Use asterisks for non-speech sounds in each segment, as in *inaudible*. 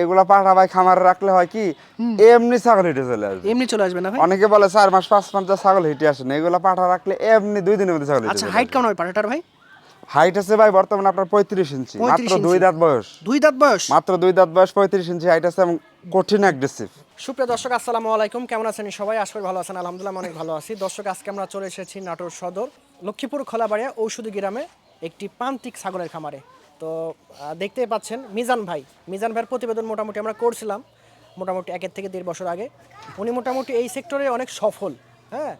এগুলা পাঠা ভাই খামারে রাখলে হয় কি এমনি ছাগল হিটে চলে আসবে। এমনি চলে আসবে না ভাই? অনেকে বলে চার মাস পাঁচ মাস যা ছাগল হিটে আসে না। এগুলা পাঠা রাখলে এমনি দুই দিনের মধ্যে ছাগল আচ্ছা হাইট কেমন হবে পাঠাটার ভাই? হাইট আছে ভাই বর্তমানে আপনার পঁয়ত্রিশ ইঞ্চি মাত্র দুই দাঁত বয়স। দুই দাঁত বয়স? মাত্র দুই দাঁত বয়স পঁয়ত্রিশ ইঞ্চি হাইট আছে এবং কঠিন অ্যাগ্রেসিভ সুপ্রিয় দর্শক আসসালামু আলাইকুম। কেমন আছেন সবাই? আশা করি ভালো আছেন। আলহামদুলিল্লাহ অনেক ভালো আছি। দর্শক আজকে আমরা চলে এসেছি নাটোর সদর লক্ষ্মীপুর খোলাবাড়িয়া ঔষধি গ্রামে একটি প্রান্তিক ছাগলের খামারে। তো দেখতে দেখতেই পাচ্ছেন, মিজান ভাই, মিজান ভাইয়ের প্রতিবেদন মোটামুটি আমরা করছিলাম, মোটামুটি একের থেকে দেড় বছর আগে। উনি মোটামুটি এই সেক্টরে অনেক সফল হ্যাঁ?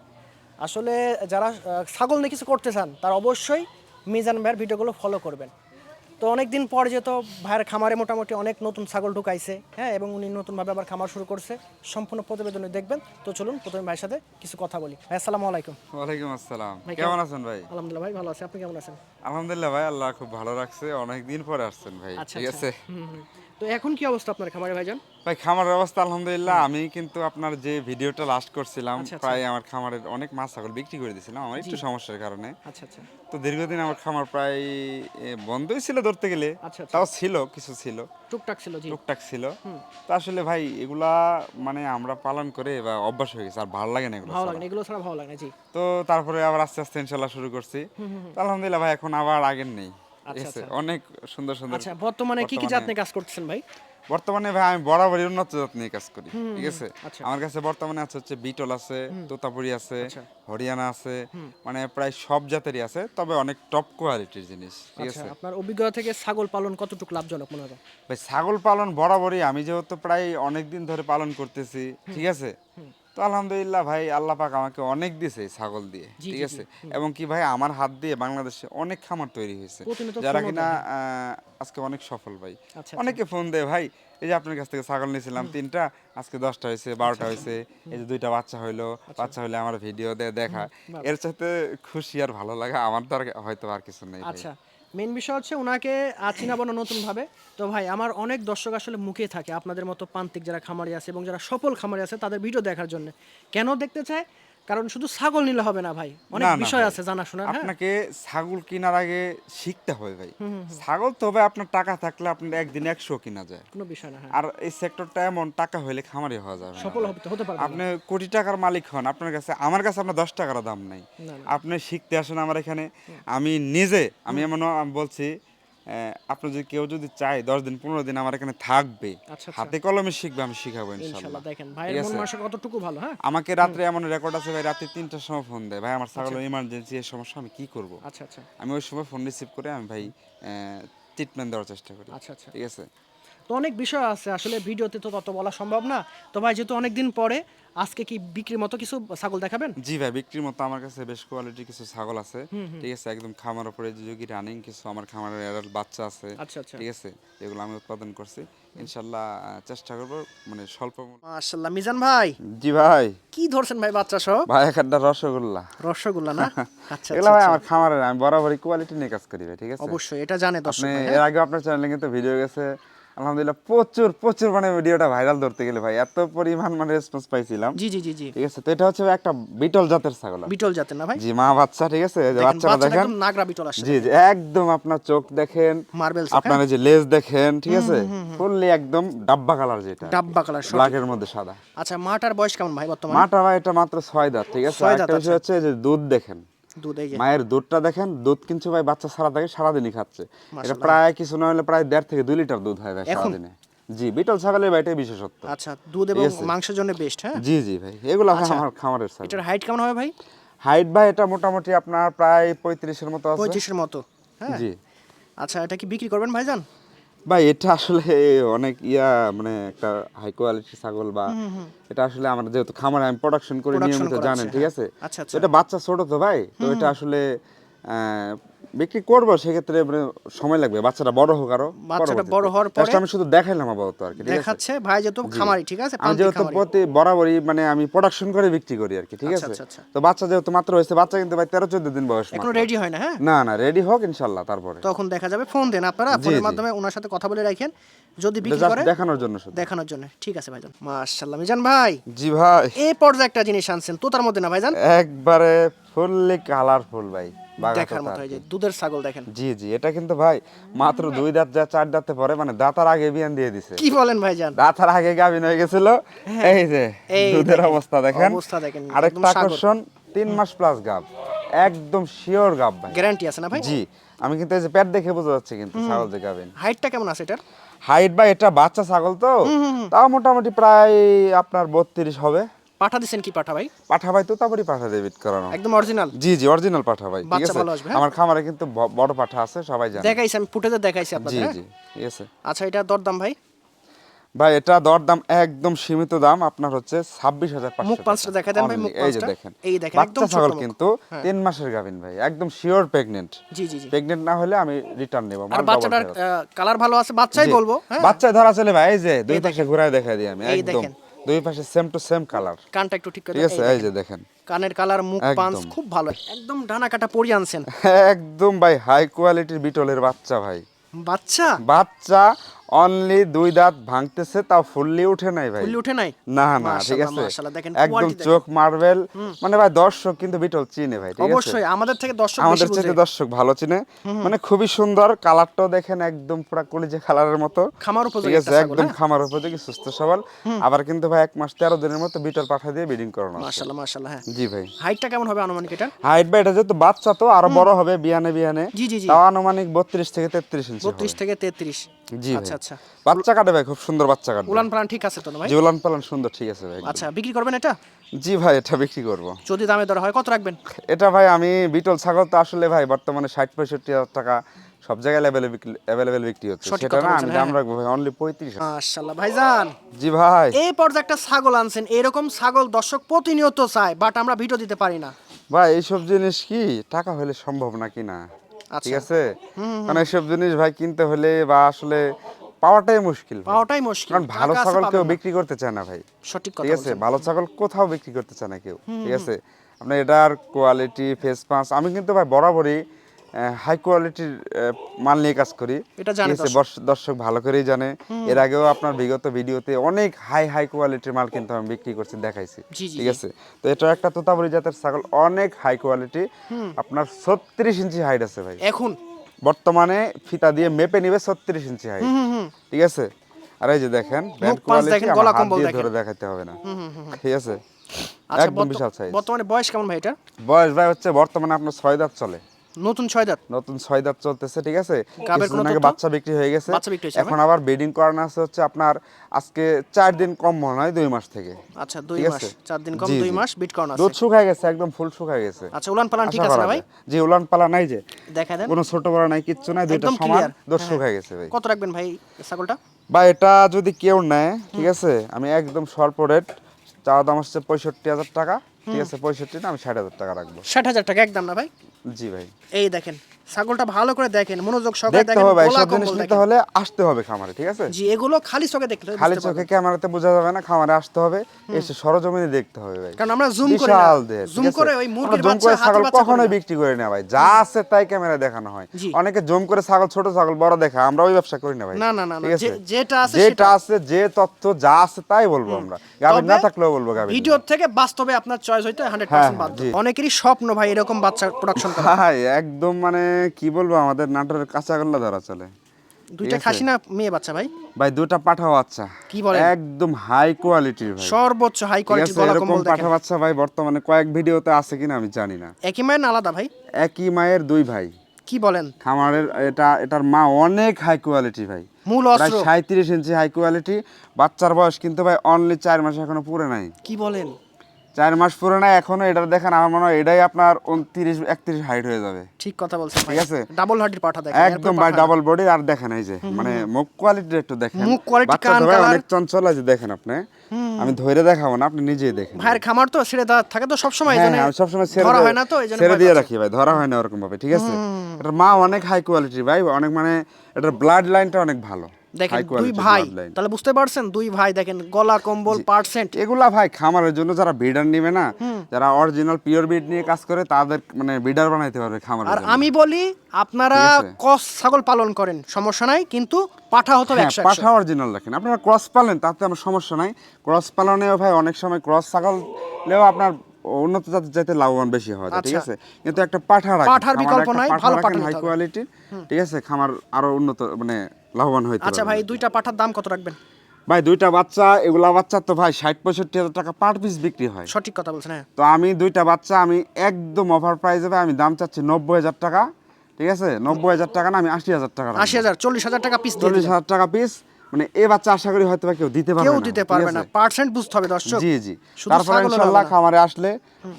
আসলে যারা ছাগল নিয়ে কিছু করতে চান, তার অবশ্যই মিজান ভাইয়ের ভিডিওগুলো ফলো করবেন। তো অনেক দিন পর যেহেতু ভাইয়ের খামারে মোটামুটি অনেক নতুন ছাগল ঢুকাইছে হ্যাঁ এবং উনি নতুনভাবে আবার খামার শুরু করছে সম্পূর্ণ প্রতিবেদনে দেখবেন। তো চলুন প্রথমে ভাইয়ের সাথে কিছু কথা বলি। ভাই আসসালামু আলাইকুম। ওয়ালাইকুম আসসালাম। কেমন আছেন ভাই? আলহামদুলিল্লাহ ভাই ভালো আছি। আপনি কেমন আছেন? আলহামদুলিল্লাহ ভাই আল্লাহ খুব ভালো রাখছে। অনেক দিন পরে আসছেন ভাই। আচ্ছা, ঠিক আচ্ছা। আছে। তো এখন কি অবস্থা আপনার খামারে ভাইজান? ভাই খামারের অবস্থা আলহামদুলিল্লাহ। আমি কিন্তু আপনার যে ভিডিওটা লাস্ট করছিলাম আচ্ছা, আচ্ছা। প্রায় আমার খামারের অনেক মাছ ছাগল বিক্রি করে দিয়েছিলাম আমার একটু সমস্যার কারণে। আচ্ছা আচ্ছা। তো দীর্ঘদিন আমার খামার প্রায় বন্ধই ছিল ধরতে গেলে। আচ্ছা। তাও ছিল কিছু ছিল। টুকটাক ছিল জি। টুকটাক ছিল। তো আসলে ভাই এগুলা মানে আমরা পালন করে বা অভ্যাস হয়ে গেছে আর ভালো লাগে না এগুলো ভালো লাগে এগুলো ছাড়া ভালো লাগে না জি। তো তারপরে আবার আস্তে আস্তে ইনশাল্লাহ শুরু করছি। আলহামদুলিল্লাহ ভাই এখন আবার আগের নেই। অনেক সুন্দর সুন্দর আচ্ছা বর্তমানে কি কি জাত নিয়ে কাজ করতেছেন ভাই? বর্তমানে ভাই আমি বরাবরই উন্নত জাত নিয়ে কাজ করি ঠিক আছে? আচ্ছা। আমার কাছে বর্তমানে আছে হচ্ছে বিটল আছে তোতাপুরি আছে আচ্ছা। হরিয়ানা আছে মানে প্রায় সব জাতেরই আছে তবে অনেক টপ কোয়ালিটির জিনিস ঠিক আচ্ছা আছে? আপনার অভিজ্ঞতা থেকে ছাগল পালন কতটুকু লাভজনক মনে হয়? ভাই ছাগল পালন বরাবরই আমি যেহেতু প্রায় অনেক দিন ধরে পালন করতেছি ঠিক আছে? তো আলহামদুলিল্লাহ ভাই আল্লাহ পাক আমাকে অনেক দিছে ছাগল দিয়ে ঠিক আছে? এবং কি ভাই আমার হাত দিয়ে বাংলাদেশে অনেক খামার তৈরি হয়েছে। যারা কিনা আজকে অনেক সফল ভাই। আচ্ছা, অনেকে ফোন দেয় ভাই এই যে আপনার কাছ থেকে ছাগল নিয়েছিলাম তিনটা আজকে দশটা হয়েছে আচ্ছা, বারোটা হয়েছে এই যে দুইটা বাচ্চা হইল বাচ্চা হইলে আমার ভিডিও দিয়ে দেখা। এর সাথে খুশি আর ভালো লাগা আমার তো আর হয়তো আর কিছু নেই ভাই। আচ্ছা। মেন বিষয় হচ্ছে ওনাকে চিনা বানো নতুন ভাবে তো ভাই, আমার অনেক দর্শক আসলে মুখে থাকে আপনাদের মতো প্রান্তিক যারা খামারি আছে এবং যারা সফল খামারি আছে তাদের ভিডিও দেখার জন্য। কেন দেখতে চায়? কারণ শুধু ছাগল নিলে হবে না ভাই। অনেক বিষয় আছে জানা শোনা হ্যাঁ? আপনাকে ছাগল কেনার আগে শিখতে হবে ভাই। ছাগল তো হবে আপনার টাকা থাকলে আপনার একদিন একশো কিনা যায়। কোনো বিষয় না হ্যাঁ। আর এই সেক্টরটা এমন টাকা হইলে খামারি হওয়া যাবে সফল। হতে হতে পারবে আপনি কোটি টাকার মালিক হন আপনার কাছে আমার কাছে আপনার দশ টাকার দাম নাই। আপনি শিখতে আসেন আমার এখানে। আমি নিজে আমি এমন বলছি আপনি যদি কেউ যদি চায় দশ দিন পনেরো দিন আমার এখানে থাকবে আচ্ছা, আচ্ছা। হাতে কলমে শিখবে আমি শিখাবো ইনশাল্লাহ। ইনশাল্লাহ দেখেন ভাইয়ের মন মাসে কতটুকু ভালো হ্যাঁ? আমাকে রাত্রে এমন রেকর্ড আছে ভাই রাতে তিনটার সময় ফোন দেয়। ভাই আমার ছাগল ইমার্জেন্সি এর সমস্যা আমি কি করব? আচ্ছা আচ্ছা। আমি ওই সময় ফোন রিসিভ করে আমি ভাই ট্রিটমেন্ট দেওয়ার চেষ্টা করি। আচ্ছা আচ্ছা। ঠিক আছে? তো অনেক বিষয় আছে আসলে ভিডিওতে তো তত বলা সম্ভব না। তো ভাই যেহেতু অনেক দিন পরে আজকে কি বিক্রির মতো কিছু ছাগল দেখাবেন? জি ভাই বিক্রির মতো আমার কাছে বেশ কোয়ালিটির কিছু ছাগল আছে। ঠিক আছে একদম খামার উপরে যোগী রানিং কিছু আমার খামারের অ্যাডাল্ট বাচ্চা আছে। আচ্ছা আচ্ছা। ঠিক আছে যেগুলো আমি উৎপাদন করছি। ইনশাল্লাহ চেষ্টা করব মানে স্বল্প মাশাল্লাহ মিজান ভাই। জি ভাই। কি ধরছেন ভাই বাচ্চা সহ ভাই একটা রসগোল্লা। রসগোল্লা না? *laughs* আচ্ছা এগুলো ভাই আচ্ছা। আমার খামারের আমি বরাবরই কোয়ালিটি নিয়ে কাজ করি ভাই ঠিক আছে? অবশ্যই এটা জানে দর্শক এর আগে আপনার চ্যানেলে কিন্তু ভিডিও গেছে। আলহামদুলিল্লাহ প্রচুর প্রচুর মানে ভিডিওটা ভাইরাল ধরতে গেলে ভাই এত পরিমাণ মানে রেসপন্স পাইছিলাম। জি জি জি জি। ঠিক আছে তো এটা হচ্ছে একটা বিটল জাতের ছাগল বিটল জাতের না ভাই? জি মা বাচ্চা ঠিক আছে? এই যে বাচ্চাটা দেখেন। একদম নাগরা বিটল আসছে জি জি একদম আপনার চোখ দেখেন। মার্বেল আপনার যে লেজ দেখেন ঠিক আছে? ফুললি একদম ডাব্বা কালার যেটা ডাব্বা কালার ব্ল্যাকের মধ্যে সাদা। আচ্ছা মাটার বয়স কেমন ভাই বর্তমানে? মাটা ভাই এটা মাত্র ছয় দাঁত ঠিক আছে? একটা বিষয় হচ্ছে যে দুধ দেখেন। মায়ের দুধটা দেখেন দুধ কিন্তু ভাই বাচ্চা সারা থাকে সারাদিনই খাচ্ছে। এটা প্রায় কিছু না হলে প্রায় দেড় থেকে দুই লিটার দুধ হয় ভাই? সারাদিনে। জি বিটল ছাগলের ভাই এটাই বিশেষত্ব। আচ্ছা দুধ এবং মাংসের জন্য বেস্ট হ্যাঁ? জি জি ভাই এগুলো আচ্ছা। আমার খামারের ছাগল। এটার হাইট কেমন হবে ভাই? হাইট ভাই এটা মোটামুটি আপনার প্রায় পঁয়ত্রিশের মতো আছে। পঁয়ত্রিশের মতো হ্যাঁ? জি। আচ্ছা এটা কি বিক্রি করবেন ভাইজান? ভাই এটা আসলে অনেক ইয়া মানে একটা হাই কোয়ালিটি ছাগল বা এটা আসলে আমরা যেহেতু খামারে আমি প্রোডাকশন করি নিয়মিত জানেন ঠিক হ্যাঁ। আছে আচ্ছা, আচ্ছা। তো এটা বাচ্চা ছোট তো ভাই তো এটা আসলে আহ, বিক্রি করব সেক্ষেত্রে মানে সময় লাগবে। বাচ্চাটা বড় হোক আরও বাচ্চাটা বড় হওয়ার পরে- আমি শুধু দেখাইলাম আপাতত আর কি দেখাচ্ছে ভাই যেহেতু খামারি ঠিক আছে? আমি যেহেতু প্রতি বরাবরই মানে আমি প্রোডাকশন করে বিক্রি করি আর কি ঠিক আচ্ছা, আছে? আচ্ছা, আচ্ছা। তো বাচ্চা যেহেতু মাত্র হয়েছে বাচ্চা কিন্তু ভাই তেরো চোদ্দ দিন বয়স এখনও রেডি হয় না হ্যাঁ? না না রেডি হোক ইনশাল্লাহ তারপরে। তখন দেখা যাবে ফোন দেন আপনারা। ফোনের। মাধ্যমে ওনার সাথে কথা বলে রাখেন। যদি বিক্রি করে দেখানোর জন্য দেখানোর জন্য। ঠিক আছে ভাইজান। মাশাআল্লাহ মিজান ভাই। জি ভাই। এই পর্যায়ে একটা জিনিস আনছেন তো তার মধ্যে না ভাইজান? একবারে ফুললি কালারফুল ভাই। দেখার মতো এই কি। দুধের ছাগল দেখেন। জি জি এটা কিন্তু ভাই মাত্র দুই দাঁত যা চার দাঁতে পরে মানে দাঁতার আগে বিয়ান দিয়ে দিছে। কি বলেন ভাইজান? দাঁতার আগে গাভিন হয়ে গেছিল। এই যে হ্যাঁ। দুধের অবস্থা দেখেন। অবস্থা দেখেন, আরেকটা আকর্ষণ তিন মাস প্লাস গাব একদম শিওর গাব ভাই। গ্যারান্টি আছে না ভাই? জি আমি কিন্তু এই যে পেট দেখে বোঝা যাচ্ছে কিন্তু ছাগল যে গাভিন। হাইটটা কেমন আছে এটার? হাইট বা এটা বাচ্চা ছাগল তো। তাও মোটামুটি প্রায় আপনার বত্রিশ হবে। পাঠা দিছেন কি পাঠা ভাই? পাঠা ভাই তো তারপরে পাঠা দিয়ে বিট করানো। একদম অরিজিনাল জি জি অরিজিনাল পাঠা ভাই ঠিক আছে? হ্যাঁ? আমার খামারে কিন্তু বড় পাঠা আছে সবাই জানে। দেখাইছি আমি ফুটেজে দেখাইছি আপনাদের হ্যাঁ? জি ঠিক আছে। আচ্ছা এটা দরদাম ভাই? ভাই এটা দর দাম একদম সীমিত দাম আপনার হচ্ছে ছাব্বিশ হাজার মুখ পাঁচটা দেখা দেন ভাই, মুখ এই যে দেখেন। এই দেখেন, বাচ্চা একদম ছাগল কিন্তু তিন মাসের গাভিন ভাই একদম শিওর প্রেগনেন্ট জি জি জি। প্রেগনেন্ট না হলে আমি রিটার্ন নেব আর বাচ্চাটার কালার ভালো আছে বাচ্চাই বলব হ্যাঁ? বাচ্চায় ধরা চলে ভাই এই যে দুই পাশে ঘুরায় দেখা দিই আমি একদম। দেখেন। দুই পাশে সেম টু সেম কালার কানটা একটু ঠিক করে ঠিক আছে? এই যে দেখেন। দেখেন। কানের কালার মুখ পাঁচ খুব ভালো। একদম ডানা কাটা পরি আনছেন। *laughs* একদম ভাই হাই কোয়ালিটির বিটলের বাচ্চা ভাই। বাচ্চা? বাচ্চা অনলি দুই দাঁত ভাঙতেছে তাও ফুললি উঠে নাই ভাই। ফুললি উঠে নাই? না না ঠিক আছে? একদম চোখ মার্বেল। মানে ভাই দর্শক কিন্তু বিটল চিনে ভাই ঠিক আছে? অবশ্যই আমাদের থেকে দর্শক আমাদের থেকে দর্শক ভালো চিনে। মানে খুবই সুন্দর কালারটাও দেখেন একদম পুরা কলিজে কালারের মতো। খামার উপযোগী ঠিক আছে একদম হ্যাঁ? খামার উপযোগী সুস্থ সবল। আবার কিন্তু ভাই এক মাস তেরো দিনের মতো বিটল পাঠা দিয়ে ব্রিডিং করানো। মাশাআল্লাহ মাশাআল্লাহ হ্যাঁ। জি ভাই। হাইটটা কেমন হবে আনুমানিক এটা? হাইট ভাই এটা যেহেতু বাচ্চা তো আরও বড় হবে বিয়ানে বিয়ানে। জি, জি, জি। তাও আনুমানিক বত্রিশ থেকে তেত্রিশ ইঞ্চি হবে। বত্রিশ থেকে তেত্রিশ। জি আচ্ছা ভাই। আচ্ছা বাচ্চা কাটে ভাই খুব সুন্দর বাচ্চা কাটে উলান পালান ঠিক আছে তো ভাই? জি উলান পালান সুন্দর ঠিক আছে ভাই আচ্ছা বিক্রি করবেন এটা? জি ভাই এটা বিক্রি করব। যদি দামে দর হয় কত রাখবেন? এটা ভাই আমি বিটল ছাগল তো আসলে ভাই বর্তমানে ষাট পঁয়ষট্টি হাজার টাকা সব জায়গায় অ্যাভেলেবেল বিক্রি হচ্ছে। সেটা না আমি হ্যাঁ, দাম রাখব ভাই অনলি পঁয়ত্রিশ মাশাআল্লাহ ভাইজান। জি ভাই। এই পর্যায়ে একটা ছাগল আনছেন এরকম ছাগল দর্শক প্রতিনিয়ত চায় বাট আমরা ভিডিও দিতে পারি না। ভাই এইসব জিনিস কি? টাকা হলে সম্ভব নাকি না? আচ্ছা। ঠিক আছে? কারণ এসব জিনিস ভাই কিনতে হলে বা আসলে পাওয়াটাই মুশকিল পাওয়াটাই মুশকিল। কারণ ভালো ছাগল কেউ বিক্রি করতে চায় না ভাই। সঠিক ঠিক কথা আছে? ভালো ছাগল কোথাও বিক্রি করতে চায় না কেউ। ঠিক আছে? আপনার এটার কোয়ালিটি ফেস পাস আমি কিন্তু ভাই বরাবরই হাই কোয়ালিটির মাল নিয়ে কাজ করি। এটা জানে দর্শক। ভালো করেই জানে। এর আগেও আপনার বিগত ভিডিওতে অনেক হাই হাই কোয়ালিটির মাল কিন্তু আমি বিক্রি করছি দেখাইছি। ঠিক আছে? তো এটা একটা তোতাবড়ি জাতের ছাগল অনেক হাই কোয়ালিটি আপনার ছত্রিশ ইঞ্চি হাইট আছে ভাই। এখন? বর্তমানে ফিতা দিয়ে মেপে নিবে ছত্রিশ ইঞ্চি হাইট ঠিক আছে? আর এই যে দেখেন ব্যান্ড কোয়ালিটি দেখেন, আমার গলা হাত কম্বল দিয়ে। ধরে দেখাতে হবে না। ঠিক আছে? আচ্ছা একদম বিশাল সাইজ বর্তমানে বয়স কেমন ভাই এটা? বয়স ভাই হচ্ছে বর্তমানে আপনার ছয় দাঁত চলে। নতুন ছয় দাঁত। নতুন ছয় দাঁত চলতেছে ঠিক আছে? কিছুদিন আগে বাচ্চা বিক্রি হয়ে গেছে। এখন আবার ব্রিডিং করানো আছে হচ্ছে আপনার আজকে চার দিন কম মনে হয় দুই মাস থেকে। আচ্ছা দুই মাস চার দিন কম দুই মাস বিট করানো আছে। দুধ শুকায় গেছে একদম ফুল শুকায় গেছে। আচ্ছা উলান পালান ঠিক আছে না ভাই? জি উলান পালা নাই যে। দেখা দেন। কোনো ছোট বড় নাই কিচ্ছু নাই দুইটা সমান। দুধ হ্যাঁ। শুকায় গেছে ভাই। কত রাখবেন ভাই ছাগলটা? বা এটা যদি কেউ নেয় ঠিক আছে আমি একদম স্বল্প রেট চাওয়া দাম হচ্ছে পঁয়ষট্টি হাজার টাকা। ঠিক আছে পঁয়ষট্টি না আমি ষাট হাজার টাকা রাখব। ষাট হাজার টাকা একদম না ভাই? জি ভাই। এই দেখেন। ছাগলটা ভালো করে দেখেন মনোযোগ সহকারে দেখেন হবে সব জিনিস নিতে হলে আসতে হবে খামারে ঠিক আছে? জি এগুলো খালি চোখে দেখলে খালি চোখে। ক্যামেরাতে বোঝা যাবে না খামারে আসতে হবে এসে সরজমিনে দেখতে হবে ভাই। কারণ আমরা জুম করি জুম করে ওই মুরগির বাচ্চা ছাগল কখনোই বিক্রি করে না ভাই যা আছে তাই ক্যামেরা দেখানো হয়। অনেকে জুম করে ছাগল ছোট ছাগল বড় দেখা আমরা ওই ব্যবসা করি না ভাই না, না, না, যেটা আছে যেটা আছে যে তথ্য যা আছে তাই বলব আমরা। গাভীর না থাকলেও বলব গাভীর ভিডিও থেকে বাস্তবে আপনার চয়েস হইতে হান্ড্রেড হ্যাঁ, পার্সেন্ট বাধ্য অনেকেরই স্বপ্ন ভাই এরকম বাচ্চা প্রোডাকশন করা। ভাই একদম মানে কি বলব আমাদের নাটোরের কাঁচাগোল্লা ধরা চলে। দুইটা খাসি না মেয়ে বাচ্চা ভাই? ভাই দুটা আচ্ছা কি বলেন? একদম হাই কোয়ালিটির ভাই। সর্বোচ্চ হাই কোয়ালিটি গলা কম্বল দেখেন। পাঠা বাচ্চা ভাই বর্তমানে কয়েক ভিডিওতে আছে কিনা আমি জানি না। একই মায়ের আলাদা ভাই? একই মায়ের দুই ভাই। কি বলেন? খামারের এটা এটার মা অনেক হাই কোয়ালিটি ভাই। মূল প্রায় অস্ত্র। সাঁত্রিশ ইঞ্চি হাই কোয়ালিটি বাচ্চার বয়স কিন্তু ভাই অনলি চার মাস এখনও পুরে নাই। কি বলেন? চার মাস পুরে নাই এখনও এটা দেখেন আমার মনে হয় এটাই আপনার উনত্রিশ একত্রিশ হাইট হয়ে যাবে। ঠিক কথা বলছেন ঠিক আছে? ডাবল হার্ডির পাঠা দেখেন একদম ভাই ডাবল বডি আর দেখেন এই যে মানে মুখ কোয়ালিটি একটু দেখেন। মুখ বাচ্চা কান তো অনেক চঞ্চল আছে দেখেন আপনি। আমি ধরে দেখাবো না আপনি নিজেই দেখেন। ভাইয়ের খামার তো ছেড়ে দেওয়া থাকে তো সবসময় এই হ্যাঁ জন্য হ্যাঁ, আমি সবসময় ছেড়ে ধরা হয় না তো এই ছেড়ে দিয়ে রাখি ভাই ধরা হয় না ওরকম ভাবে ঠিক আছে? এটার মা অনেক হাই কোয়ালিটি ভাই অনেক মানে এটার ব্লাড লাইনটা অনেক ভালো। দেখেন দুই ভাই তাহলে বুঝতে পারছেন দুই ভাই দেখেন গলা কম্বল পার্সেন্ট এগুলা ভাই খামারের জন্য যারা ব্রিডার নিবে না যারা অরিজিনাল পিওর ব্রিড নিয়ে কাজ করে তাদের মানে ব্রিডার বানাইতে পারবে খামারের আর আমি বলি আপনারা কস ছাগল পালন করেন সমস্যা নাই কিন্তু পাঠা হতো হ্যাঁ পাঠা অরিজিনাল রাখেন আপনারা ক্রস পালেন তাতে আমার সমস্যা নাই। ক্রস পালনেও ভাই অনেক সময় ক্রস ছাগল লেও আপনার উন্নত জাতের চাইতে লাভবান বেশি হয় ঠিক আচ্ছা। আছে কিন্তু একটা পাঠা রাখেন পাঠার বিকল্প নাই, ভালো পাঠা হাই। কোয়ালিটির ঠিক আছে খামার আরও উন্নত মানে লাভবান হইতে আচ্ছা ভাই দুইটা পাঠার দাম কত রাখবেন ভাই দুইটা বাচ্চা এগুলা বাচ্চা তো ভাই ষাট পঁয়ষট্টি হাজার টাকা পার পিস বিক্রি হয় সঠিক কথা বলছেন হ্যাঁ তো আমি দুইটা বাচ্চা আমি একদম অফার প্রাইসে ভাই আমি দাম চাচ্ছি নব্বই হাজার টাকা ঠিক আছে নব্বই হাজার টাকা না আমি আশি হাজার টাকা। আশি হাজার চল্লিশ হাজার টাকা পিস চল্লিশ। হাজার টাকা পিস মানে বাচ্চা আশা করি হয়তো কেউ দিতে পারবে কেউ দিতে পারবে না। পার্সেন্ট বুঝতে হবে দর্শক। জি জি। তারপরে না। খামারে আসলে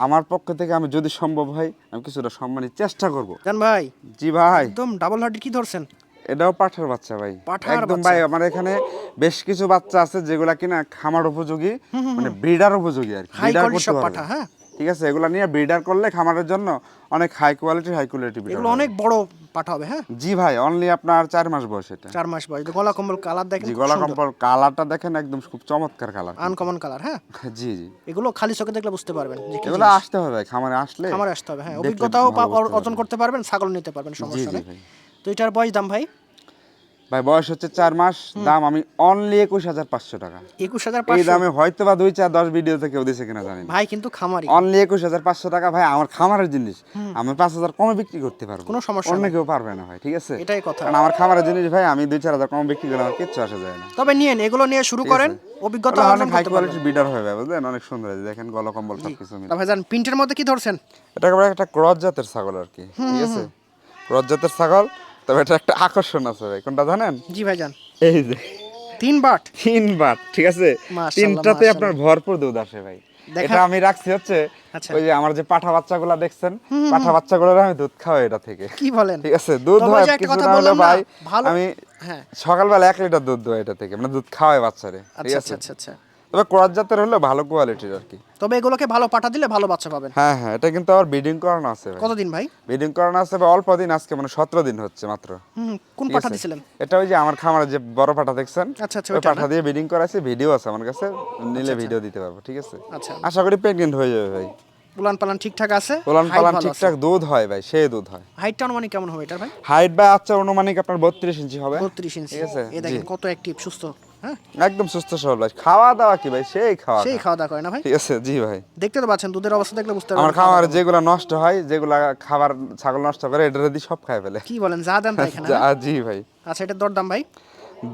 আমার পক্ষ থেকে আমি যদি সম্ভব হয় আমি কিছুটা সম্মানের চেষ্টা করব। জান ভাই জি ভাই। একদম ডাবল হার্ডি কি ধরছেন? এটাও পাঠার বাচ্চা ভাই। পাঁঠার একদম ভাই আমার এখানে বেশ কিছু বাচ্চা আছে যেগুলা কিনা খামার উপযোগী মানে ব্রিডার উপযোগী আর কি। ব্রিডার করতে পাঠা, হ্যাঁ? ঠিক আছে এগুলা নিয়ে ব্রিডার করলে খামারের জন্য অনেক হাই কোয়ালিটি হাই কোয়ালিটি এগুলো অনেক বড় পাঠা হবে হ্যাঁ? জি ভাই অনলি আপনার চার মাস বয়স এটা। চার মাস বয়স। গলা কম্বল কালার দেখেন জি গলা কম্বল কালারটা দেখেন একদম খুব চমৎকার কালার আনকমন কালার হ্যাঁ? *laughs* জি জি। এগুলো খালি চোখে দেখলে বুঝতে পারবেন এগুলো আসতে হবে ভাই খামারে আসলে খামারে আসতে হবে হ্যাঁ। অভিজ্ঞতাও অর্জন করতে পারবেন ছাগল নিতে পারবেন সমস্যা নেই। তো এটার বয়স দাম ভাই? ভাই বয়স হচ্ছে চার মাস দাম আমি অনলি একুশ হাজার পাঁচশো টাকা। একুশ হাজার এই দামে হয়তো বা দুই চার দশ ভিডিওতে কেউ দিছে কিনা জানি ভাই কিন্তু খামারি। অনলি একুশ হাজার পাঁচশো টাকা ভাই আমার খামারের জিনিস। আমি পাঁচ হাজার কমে বিক্রি করতে পারব। কোনো সমস্যা অন্য কেউ পারবে না ভাই ঠিক আছে? এটাই কথা। কারণ আমার খামারের জিনিস ভাই আমি দুই চার হাজার কমে বিক্রি করলে আমার কিচ্ছু আসা যায় না। তবে নিয়েন এগুলো নিয়ে শুরু করেন। অভিজ্ঞতা অনেক হাই কোয়ালিটির বিডার হবে বুঝলেন? অনেক সুন্দর আছে দেখেন গলা কম্বল সব কিছু মিলে। তা ভাইজান প্রিন্টের মধ্যে কি ধরছেন? এটা একটা ক্রস জাতের ছাগল আর কি ঠিক আছে? ক্রস জাতের ছাগল তবে এটা একটা আকর্ষণ আছে ভাই কোনটা জানেন? জি ভাইজান এই যে। তিন বাট। তিন বার ঠিক আছে? তিনটাতে আপনার ভরপুর দুধ আসে ভাই। এটা আমি রাখছি হচ্ছে আচ্ছা। ওই যে আমার যে পাঠা বাচ্চাগুলা দেখছেন পাঠা বাচ্চাগুলোর আমি দুধ খাওয়াই এটা থেকে। কি বলেন? ঠিক আছে দুধ হয় কিছু কথা না হলে ভাই আমি হ্যাঁ। সকালবেলা এক লিটার দুধ দোয়া এটা থেকে মানে দুধ খাওয়াই বাচ্চারে ঠিক আচ্ছা আছে? আচ্ছা আচ্ছা আচ্ছা। তবে ক্রস জাতের হলে ভালো কোয়ালিটির আর কি। তবে এগুলোকে ভালো পাঠা দিলে ভালো বাচ্চা পাবেন। হ্যাঁ হ্যাঁ এটা কিন্তু আবার ব্রিডিং করানো আছে ভাই। কতদিন ভাই? ব্রিডিং করানো আছে ভাই অল্প দিন আজকে মানে সতেরো দিন হচ্ছে মাত্র। হুম কোন পাঠা? দিছিলেন? এটা ওই যে আমার খামারে যে বড় পাঠা দেখছেন আচ্ছা, আচ্ছা, ওই পাঠা দিয়ে ব্রিডিং করাইছে ভিডিও আছে আমার কাছে নিলে ভিডিও দিতে পারব ঠিক আছে? আচ্ছা। আশা করি প্রেগনেন্ট হয়ে যাবে ভাই। উলান পালান ঠিকঠাক আছে? height পালান ঠিকঠাক দুধ হয় ভাই সে দুধ হয়। হাইটটা অনুমানিক কেমন হবে এটার ভাই? হাইট বা আচ্ছা অনুমানিক আপনার বত্রিশ ইঞ্চি হবে। বত্রিশ ইঞ্চি ঠিক আছে, এ দেখেন কত অ্যাক্টিভ সুস্থ। হ্যাঁ? একদম সুস্থ সবল ভাই। খাওয়া দাওয়া কি ভাই? সেই খাওয়া সেই খাওয়া দাওয়া করে না ভাই? ঠিক আছে জি ভাই। দেখতে তো পাচ্ছেন দুধের অবস্থা দেখলে বুঝতে পারবেন। আমার খাবার যেগুলো নষ্ট হয় যেগুলো খাবার ছাগল নষ্ট করে এটা দিয়ে সব খায় ফেলে। কি বলেন যা দাম তাই এখানে যা- জি ভাই। আচ্ছা এটা দর দাম ভাই?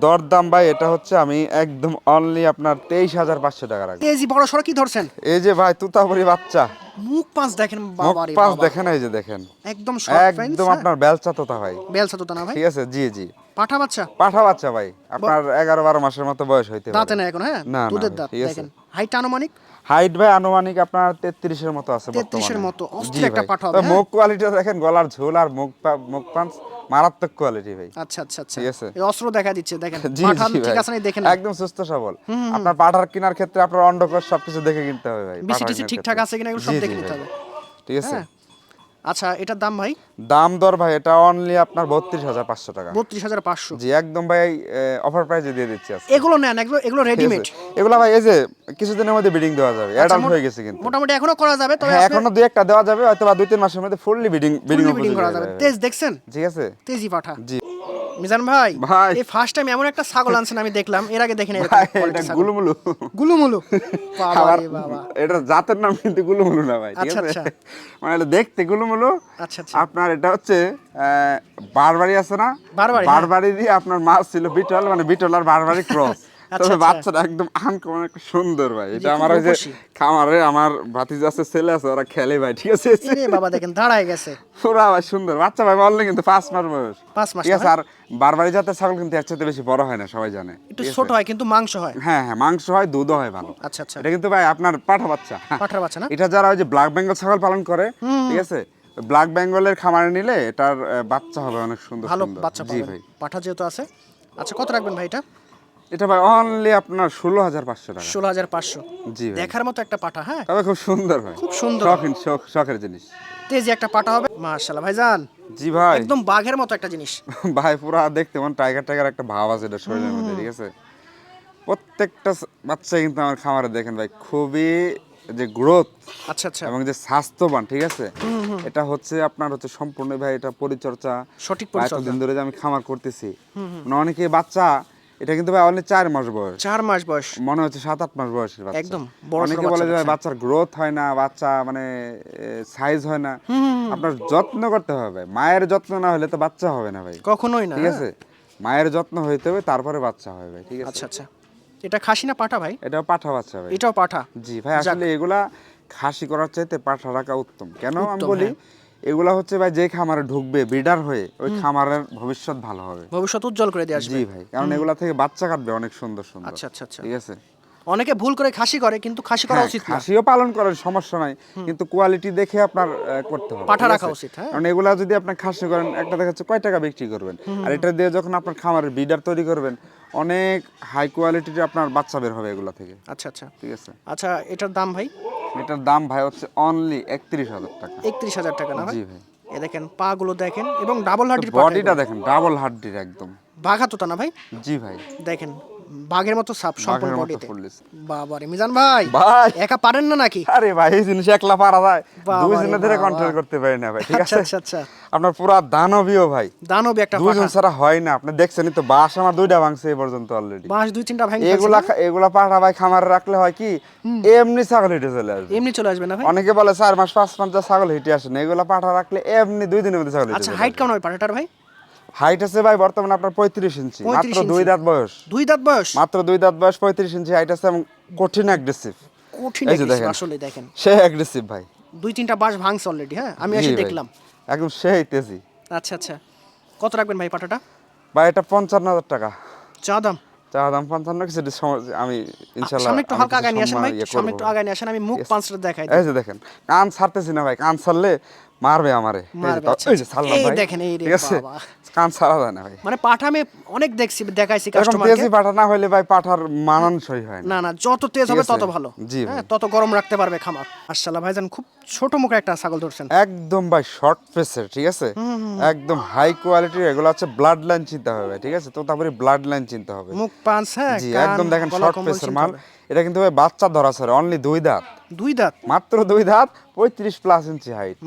দরদাম ভাই এটা হচ্ছে আমি একদম অনলি আপনার তেইশ হাজার পাঁচশো টাকা রাখব। এই যে বড় সড়ো কি ধরছেন? এই যে ভাই তুতাপুরি বাচ্চা। মুখ পাঁচ দেখেন মুখ পাঁচ দেখেন এই যে দেখেন। একদম একদম আপনার বেলচা তোতা ভাই। বেলসা তো না ভাই? ঠিক আছে জি জি। পাঠা বাচ্চা? পাঠা বাচ্চা ভাই আপনার এগারো বারো মাসের মতো বয়স হইতে দাঁতে না এখন হ্যাঁ? না, দুধের দাঁত দেখেন। হাইট আনুমানিক? হাইট ভাই আনুমানিক আপনার তেত্রিশের মতো আছে 33 এর মতো, অস্থির একটা পাঠা হবে, হ্যাঁ? মুখ কোয়ালিটি দেখেন গলার ঝোল আর মুখ মুখ পাঞ্চ মারাত্মক কোয়ালিটি ভাই। আচ্ছা আচ্ছা আচ্ছা। ঠিক আছে। এই অস্ত্র দেখা দিচ্ছে দেখেন। *laughs* পাঠান ঠিক আছে না দেখেন একদম সুস্থ সবল। আপনার পাঠার কিনার ক্ষেত্রে আপনার অন্ডকোষ সবকিছু দেখে কিনতে হবে ভাই মিষ্টি পাঠা ঠিকঠাক আছে কিনা এগুলো সব দেখে নিতে হবে। ঠিক আছে? হ্যাঁ। আচ্ছা এটার দাম ভাই? দাম দর ভাই এটা অনলি আপনার বত্রিশ হাজার পাঁচশো টাকা। বত্রিশ হাজার পাঁচশো। জি একদম ভাই অফার প্রাইসে দিয়ে দিচ্ছি এগুলো নেন এগুলো এগুলো? রেডিমেড এগুলো ভাই এই যে কিছুদিনের মধ্যে বিডিং দেওয়া যাবে। অ্যাডাল্ট হয়ে গেছে কিন্তু। মোটামুটি এখনও করা যাবে তবে হ্যাঁ এখনও দুই একটা দেওয়া যাবে হয়তো বা দুই তিন মাসের মধ্যে ফুললি বিডিং বিডিং করা যাবে। তেজ দেখছেন? ঠিক আছে। তেজি পাঠা। জি। মিজান ভাই ভাই। এই ফার্স্ট টাইম এমন একটা ছাগল আনছেন আমি দেখলাম। এর আগে দেখিনি এটা গুলুমুলু। গুলুমুলু? বাবা বাবা। এটা জাতের নাম কিন্তু গুলুমুলু না ভাই ঠিক আচ্ছা, আছে? আচ্ছা। মানে এটা দেখতে গুলুমুলু। আচ্ছা আচ্ছা। আপনার এটা হচ্ছে আহ, বারবারি আছে না? বারবারি, হ্যাঁ। বারবারি দিয়ে আপনার মাছ ছিল বিটল মানে বিটল আর বারবারি ক্রস। তবে আচ্ছা। বাচ্চাটা একদম আনকমন একটা সুন্দর ভাই। এটা আমার ওই যে খামারে আমার ভাতিজা আছে ছেলে আছে ওরা খেলে ভাই ঠিক আছে? বাবা দেখেন দাঁড়ায় গেছে। পুরা ভাই সুন্দর। বাচ্চা ভাই বললে কিন্তু পাঁচ মাস বয়স। পাঁচ মাস ঠিক আছে আর বারবারি জাতের ছাগল কিন্তু এর বেশি বড় হয় না সবাই জানে। একটু ছোট হয় কিন্তু মাংস হয়। হ্যাঁ হ্যাঁ মাংস হয় দুধও হয় ভালো। আচ্ছা আচ্ছা। এটা কিন্তু ভাই আপনার পাঠা বাচ্চা। পাঠার বাচ্চা না? এটা যারা ওই যে ব্ল্যাক বেঙ্গল ছাগল পালন করে ঠিক আছে? ব্ল্যাক বেঙ্গলের খামারে নিলে এটার বাচ্চা হবে অনেক সুন্দর ভালো বাচ্চা পাবেন। ভাই। পাঠা যেহেতু আছে। আচ্ছা কত রাখবেন ভাই এটা? এটা ভাই অনলি আপনার ষোলো হাজার পাঁচশো টাকা। ষোলো হাজার পাঁচশো। জি দেখার মতো একটা পাঠা হ্যাঁ? তবে খুব সুন্দর ভাই। খুব সুন্দর। শখিন শখ শখের জিনিস। তেজি একটা পাঠা হবে। মাশাল্লাহ ভাইজান জি ভাই। একদম বাঘের মতো একটা জিনিস। *laughs* ভাই পুরা দেখতে মন টাইগার টাইগার একটা ভাব আছে এটা শরীরের মধ্যে ঠিক আছে? প্রত্যেকটা বাচ্চা কিন্তু আমার খামারে দেখেন ভাই খুবই যে গ্রোথ আচ্ছা আচ্ছা। এবং যে স্বাস্থ্যবান ঠিক আছে? এটা হচ্ছে আপনার হচ্ছে সম্পূর্ণ ভাই এটা পরিচর্যা। সঠিক পরিচর্যা এতদিন ধরে যে আমি খামার করতেছি। মানে অনেকে বাচ্চা এটা কিন্তু ভাই অনলি চার মাস বয়স। চার মাস বয়স। মনে হচ্ছে সাত আট মাস বয়সের বাচ্চা। একদম বড় অনেকে বলে যে বাচ্চার গ্রোথ হয় না বাচ্চা মানে সাইজ হয় না। আপনার যত্ন করতে হবে মায়ের যত্ন না হলে তো বাচ্চা হবে না ভাই। কখনোই না ঠিক আছে? মায়ের যত্ন হইতে হবে তারপরে বাচ্চা হবে ভাই ঠিক আছে? আচ্ছা আচ্ছা। এটা খাসি না পাঠা ভাই? এটা পাঠা বাচ্চা ভাই। এটাও পাঠা? জি ভাই আসলে এগুলা খাসি করার চাইতে পাঠা রাখা উত্তম। কেন আমি বলি? এগুলা হচ্ছে ভাই যে খামারে ঢুকবে ব্রিডার হয়ে ওই খামারের ভবিষ্যৎ ভালো হবে। ভবিষ্যৎ উজ্জ্বল করে দিয়ে আসবে। জি ভাই কারণ এগুলা থেকে বাচ্চা কাটবে অনেক সুন্দর সুন্দর। আচ্ছা আচ্ছা আচ্ছা। ঠিক আছে? অনেকে ভুল করে খাসি করে কিন্তু খাসি করা হ্যাঁ, উচিত না। খাসিও পালন করেন সমস্যা নাই। কিন্তু কোয়ালিটি দেখে আপনার করতে হবে পাঠা রাখা উচিত, হ্যাঁ। কারণ এগুলা যদি আপনি খাসি করেন একটা দেখা যাচ্ছে কয় টাকা বিক্রি করবেন? আর এটা দিয়ে যখন আপনার খামারের বিডার তৈরি করবেন অনেক হাই কোয়ালিটির আপনার বাচ্চা বের হবে এগুলা থেকে। আচ্ছা আচ্ছা। ঠিক আছে? আচ্ছা এটার দাম ভাই? এটার দাম ভাই হচ্ছে অনলি একত্রিশ হাজার টাকা। একত্রিশ হাজার টাকা না ভাই? জি ভাই। এ দেখেন পা গুলো দেখেন এবং ডাবল হার্ডির বডিটা দেখেন ডাবল হার্ডির একদম। বাঘাতো না ভাই? জি ভাই। দেখেন বাঘের মতো সাপ সম্পূর্ণ বডিতে। বাবারে মিজান ভাই ভাই। একা পারেন না নাকি? আরে ভাই এই জিনিস একলা পারা যায়। দুই জনে ধরে কন্ট্রোল করতে পারি না ভাই ঠিক আচ্ছা আছে? আচ্ছা আচ্ছা। আপনার পুরা দানবীয় ভাই। দানবী একটা দুইজন ছাড়া হয় না। আপনি দেখছেনই তো বাস আমার দুইটা ভাঙছে এই পর্যন্ত অলরেডি বাঁশ দুই তিনটা ভাঙি এগুলা এগুলা পাঠা ভাই খামারে রাখলে হয় কি এমনি ছাগল হিটে চলে আসবে। এমনি চলে আসবে না ভাই? অনেকে বলে চার মাস পাঁচ মাস যা ছাগল হিটে আসে না। এগুলা পাঠা রাখলে এমনি দুই দিনের মধ্যে ছাগল আচ্ছা হাইট। কেমন হবে পাঠাটার ভাই? হাইট আছে ভাই বর্তমানে আপনার পঁয়ত্রিশ ইঞ্চি মাত্র দুই দাঁত বয়স। দুই দাঁত বয়স? মাত্র দুই দাঁত বয়স পঁয়ত্রিশ ইঞ্চি হাইট আছে এবং কঠিন অ্যাগ্রেসিভ কঠিন। আসলে দেখেন। সে অ্যাগ্রেসিভ ভাই। দুই তিনটা বাঁশ ভাঙছে অলরেডি হ্যাঁ? আমি এসে দেখলাম। একদম সেই তেজি আচ্ছা আচ্ছা। কত রাখবেন ভাই পাঠাটা ভাই এটা পঞ্চান্ন হাজার টাকা। চা দাম? চা দাম পঞ্চান্ন কিছু আমি ইনশাল্লাহ সামনে একটু হালকা আগায় নিয়ে আসেন ভাই ইয়ে সামনে একটু আগায় নিয়ে আসেন আমি মুখ পাঁচটা দেখাই এই যে দেখেন কান ছাড়তেছি না ভাই কান ছাড়লে মারবে আমারে। এই যে আচ্ছা, ছাড়লাম এই ভাই দেখেন, এই রে ঠিক আছে? বাবা। কান ছাড়া যায় না ভাই। মানে পাঠা আমি অনেক দেখছি দেখাইছি কাস্টমারকে তেজি পাঠা না হলে ভাই পাঠার মানানসই হয় না। না যত তেজ হবে তত ভালো। জি হ্যাঁ তত গরম রাখতে পারবে খামার। মাশাআল্লাহ ভাইজান খুব ছোট মুখে একটা ছাগল ধরছেন। একদম ভাই শর্ট ফেসের ঠিক আছে? একদম হাই কোয়ালিটির এগুলো হচ্ছে ব্লাড লাইন চিন্তা হবে ঠিক আছে? তো তারপরে ব্লাড লাইন চিন্তা হবে। মুখ পাঁচ হ্যাঁ জি একদম দেখেন শর্ট ফেসের মাল। এটা কিন্তু ভাই বাচ্চা ধরা স্যার অনলি দুই দাঁত। দুই দাঁত? মাত্র দুই দাঁত পঁয়ত্রিশ প্লাস ইঞ্চি হাইট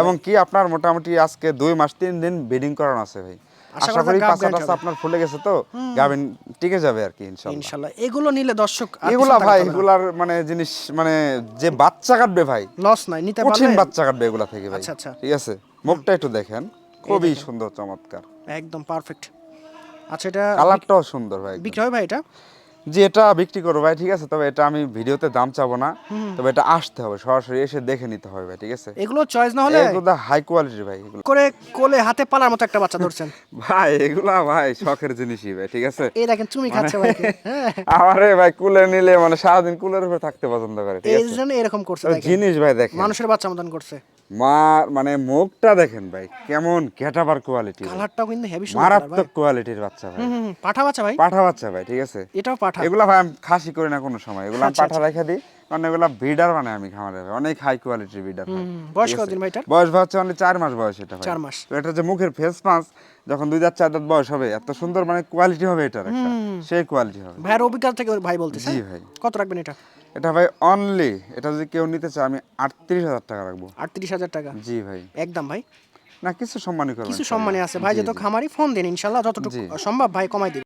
এবং কি আপনার মোটামুটি আজকে দুই মাস তিন দিন ব্রিডিং করানো আছে ভাই। আশা করি পাঁচটা টাচা আপনার ফুলে গেছে তো গাবিন টিকে যাবে আর কি ইনশাল্লাহ ইনশাআল্লাহ। এগুলো নিলে দর্শক এগুলা ভাই এগুলার মানে জিনিস মানে যে বাচ্চা কাটবে ভাই লস নাই নিতে কঠিন পারলে বাচ্চা কাটবে এগুলা থেকে ভাই। আচ্ছা, আচ্ছা। ঠিক আছে? মুখটা একটু দেখেন খুবই সুন্দর চমৎকার। একদম পারফেক্ট আচ্ছা এটা কালারটাও সুন্দর ভাই একদম। বিক্রি হবে ভাই এটা? জি এটা বিক্রি করব ভাই ঠিক আছে? তবে এটা আমি ভিডিওতে দাম চাবো না। তবে এটা আসতে হবে সরাসরি এসে দেখে নিতে হবে ভাই ঠিক আছে? এগুলো চয়েস না হলে এগুলো হাই কোয়ালিটির ভাই এগুলো। করে কোলে হাতে পালার মতো একটা বাচ্চা ধরছেন। *laughs* ভাই এগুলা ভাই শখের জিনিসই ভাই ঠিক আছে? এই দেখেন চুমি খাচ্ছে ভাই। *laughs* আমারে ভাই কুলে নিলে মানে সারাদিন কুলের উপরে থাকতে পছন্দ করে ঠিক এই আছে জন্য এরকম করছে জিনিস ভাই দেখেন। মানুষের বাচ্চা মতন করছে। মা মানে মুখটা দেখেন ভাই কেমন ক্যাটাবার কোয়ালিটি কালারটাও কিন্তু হেভি সুন্দর মারাত্মক কোয়ালিটির বাচ্চা ভাই। পাঠা বাচ্চা ভাই? পাঠা বাচ্চা ভাই ঠিক আছে? এটাও পাঠা। এগুলা ভাই আমি খাসি করি না কোনো সময়। এগুলো আমি আচ্ছা, পাঠা রেখে দিই কারণ এগুলা ব্রিডার মানে আমি খামারে অনেক হাই কোয়ালিটির ব্রিডার বয়স? কতদিন ভাই এটার? বয়স ভাই হচ্ছে অনলি চার মাস বয়স এটা ভাই। চার মাস। তো এটা যে মুখের ফেস পাঁচ যখন দুই দাঁত চার দাঁত বয়স হবে এত সুন্দর মানে কোয়ালিটি হবে এটার একটা। সেই কোয়ালিটি হবে। ভাইয়ের অভিজ্ঞতা থেকে ভাই বলতেছে জি ভাই। কত রাখবেন এটা? এটা ভাই অনলি এটা যদি কেউ নিতে চায় আমি আটত্রিশ হাজার টাকা রাখব। আটত্রিশ হাজার টাকা? জি ভাই। একদম ভাই। না কিছু সম্মানই করবেন কিছু সম্মানে আছে। ভাই যত খামারি ফোন দেন ইনশাল্লাহ যতটুকু সম্ভব ভাই কমাই দিবে